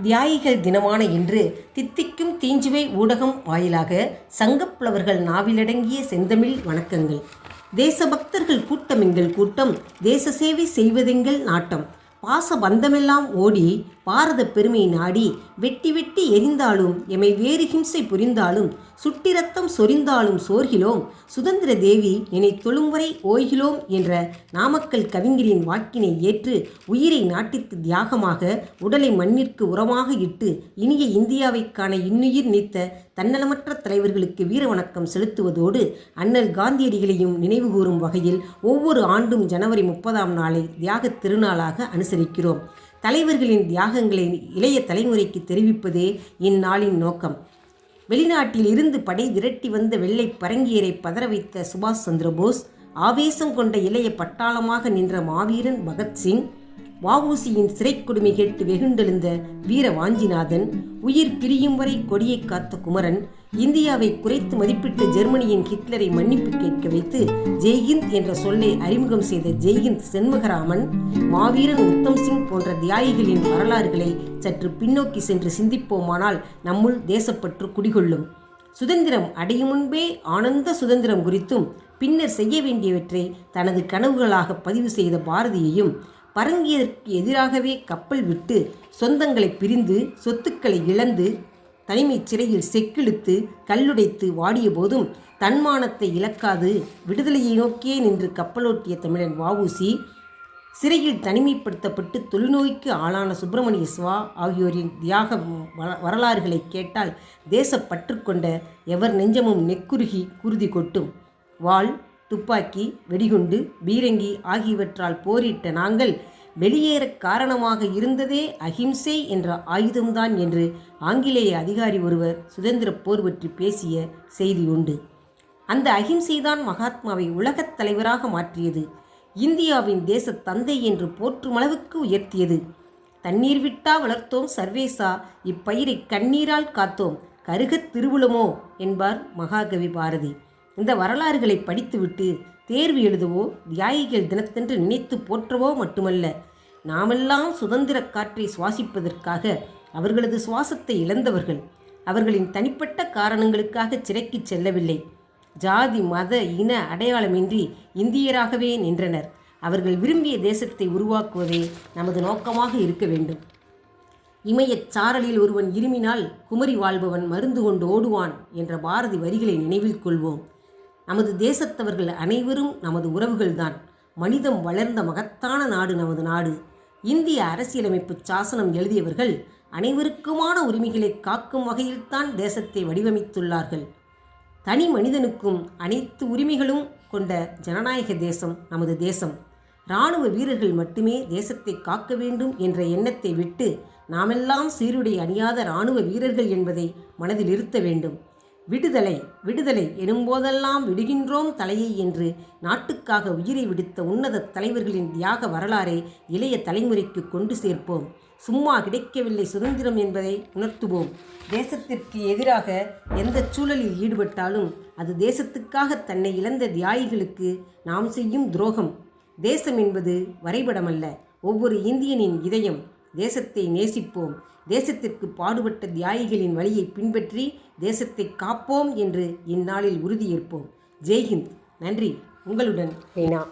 தியாகிகள் தினமான இன்று தித்திக்கும் தீஞ்சுவை ஊடகம் வாயிலாக சங்கப்புலவர்கள் நாவிலடங்கிய செந்தமிழ் வணக்கங்கள். தேசபக்தர்கள் கூட்டம் எங்கள் கூட்டம் தேச சேவை செய்வதெங்கள் நாட்டம். பாச பந்தமெல்லாம் ஓடி பாரத பெருமை நாடி வெட்டி வெட்டி எரிந்தாலும் எமை வேறு ஹிம்சை புரிந்தாலும் சுட்டிரத்தம் சொரிந்தாலும் சோர்கிலோம் சுதந்திர தேவி என்னை தொழும்வரை ஓய்கிலோம் என்ற நாமக்கல் கவிஞரின் வாக்கினை ஏற்று உயிரை நாட்டிற்கு தியாகமாக உடலை மண்ணிற்கு உரமாக இட்டு இனிய இந்தியாவைக்கான இன்னுயிர் நீத்த தன்னலமற்ற தலைவர்களுக்கு வீர வணக்கம் செலுத்துவதோடு அண்ணல் காந்தியடிகளையும் நினைவுகூரும் வகையில் ஒவ்வொரு ஆண்டும் ஜனவரி முப்பதாம் நாளை தியாகத் திருநாளாக அனுசரிக்கிறோம். தலைவர்களின் தியாகங்களை இளைய தலைமுறைக்கு தெரிவிப்பதே இந்நாளின் நோக்கம். வெளிநாட்டில் இருந்து படை விரட்டி வந்த வெள்ளை பரங்கியரை பதற வைத்த சுபாஷ் சந்திரபோஸ் ஆவேசம் கொண்ட இளைய பட்டாளமாக நின்ற மாவீரன் பகத்சிங் வஉசியின் சிறை கொடுமை கேட்டு வெகுண்டெழுந்த வீர வாஞ்சிநாதன் உயிர் பிரியும் வரை கொடியை காத்த குமரன் இந்தியாவை குறைத்து மதிப்பிட்ட ஜெர்மனியின் ஹிட்லரை மன்னிப்பு கேட்க வைத்து ஜெய்ஹிந்த் என்ற சொல்லை அறிமுகம் செய்த ஜெய்ஹிந்த் செண்முகராமன் மாவீரன் உத்தம் சிங் போன்ற தியாகிகளின் வரலாறுகளை சற்று பின்னோக்கி சென்று சிந்திப்போமானால் நம்முள் தேசப்பற்று குடிகொள்ளும். சுதந்திரம் அடையும் முன்பே ஆனந்த சுதந்திரம் குறித்தும் பின்னர் செய்ய வேண்டியவற்றை தனது கனவுகளாக பதிவு செய்த பாரதியையும் பரங்கியதற்கு எதிராகவே கப்பல் விட்டு சொந்தங்களை பிரிந்து சொத்துக்களை இழந்து தனிமைச் சிறையில் செக்கிழுத்து கல்லுடைத்து வாடிய போதும் தன்மானத்தை இழக்காது. விடுதலையை நோக்கியே நின்று கப்பலோட்டிய தமிழன் வஉசி சிறையில் தனிமைப்படுத்தப்பட்டு தொழுநோய்க்கு ஆளான சுப்பிரமணிய சிவா ஆகியோரின் தியாக வ- வரலாறுகளை கேட்டால் தேசப்பற்று கொண்ட எவர் நெஞ்சமும் நெக்குருகி குருதி கொட்டும். வாள் துப்பாக்கி வெடிகுண்டு பீரங்கி ஆகியவற்றால் போரிட்ட நாங்கள் வெளியேற காரணமாக இருந்ததே அகிம்சை என்ற ஆயுதம்தான் என்று ஆங்கிலேய அதிகாரி ஒருவர் சுதந்திரப் போர் பற்றி பேசிய செய்தி உண்டு. அந்த அகிம்சைதான் மகாத்மாவை உலகத் தலைவராக மாற்றியது. இந்தியாவின் தேச தந்தை என்று போற்றும் அளவுக்கு உயர்த்தியது. தண்ணீர் விட்டா வளர்த்தோம் சர்வேசா இப்பயிரை கண்ணீரால் காத்தோம். கருகத் திருவுளமோ? என்பார் மகாகவி பாரதி. இந்த வரலாறுகளை படித்துவிட்டு தேர்வு எழுதவோ தியாகிகள் தினத்தன்று நினைத்து போற்றவோ மட்டுமல்ல நாமெல்லாம் சுதந்திர காற்றை சுவாசிப்பதற்காக அவர்களது சுவாசத்தை இழந்தவர்கள் அவர்களின் தனிப்பட்ட காரணங்களுக்காக சிறைக்கு செல்லவில்லை. ஜாதி மத இன அடையாளமின்றி இந்தியராகவே நின்றனர். அவர்கள் விரும்பிய தேசத்தை உருவாக்குவதே நமது நோக்கமாக இருக்க வேண்டும். இமயச் சாரலில் ஒருவன் இருமினால் குமரி வாழ்பவன் மருந்து கொண்டு ஓடுவான் என்ற பாரதி வரிகளை நினைவில் கொள்வோம். நமது தேசத்தவர்கள் அனைவரும் நமது உறவுகள்தான். மனிதம் வளர்ந்த மகத்தான நாடு நமது நாடு. இந்திய அரசியலமைப்பு சாசனம் எழுதியவர்கள் அனைவருக்குமான உரிமைகளை காக்கும் வகையில்தான் தேசத்தை வடிவமைத்துள்ளார்கள். தனி மனிதனுக்கும் அனைத்து உரிமைகளும் கொண்ட ஜனநாயக தேசம் நமது தேசம். இராணுவ வீரர்கள் மட்டுமே தேசத்தை காக்க வேண்டும் என்ற எண்ணத்தை விட்டு நாமெல்லாம் சீருடை அணியாத இராணுவ வீரர்கள் என்பதை மனதில் இருத்த வேண்டும். விடுதலை விடுதலை எனும்போதெல்லாம் விடுகின்றோம் தலையை என்று நாட்டுக்காக உயிரை விடுத்த உன்னத தலைவர்களின் தியாக வரலாறை இளைய தலைமுறைக்கு கொண்டு சேர்ப்போம். சும்மா கிடைக்கவில்லை சுதந்திரம் என்பதை உணர்த்துவோம். தேசத்திற்கு எதிராக எந்த சூழலில் ஈடுபட்டாலும் அது தேசத்துக்காக தன்னை இழந்த தியாகிகளுக்கு நாம் செய்யும் துரோகம். தேசம் என்பது வரைபடமல்ல. ஒவ்வொரு இந்தியனின் இதயம் தேசத்தை நேசிப்போம். தேசத்திற்கு பாடுபட்ட தியாகிகளின் வழியை பின்பற்றி தேசத்தை காப்போம் என்று இந்நாளில் உறுதியேற்போம். ஜெய்ஹிந்த். நன்றி. உங்களுடன் ஹேனா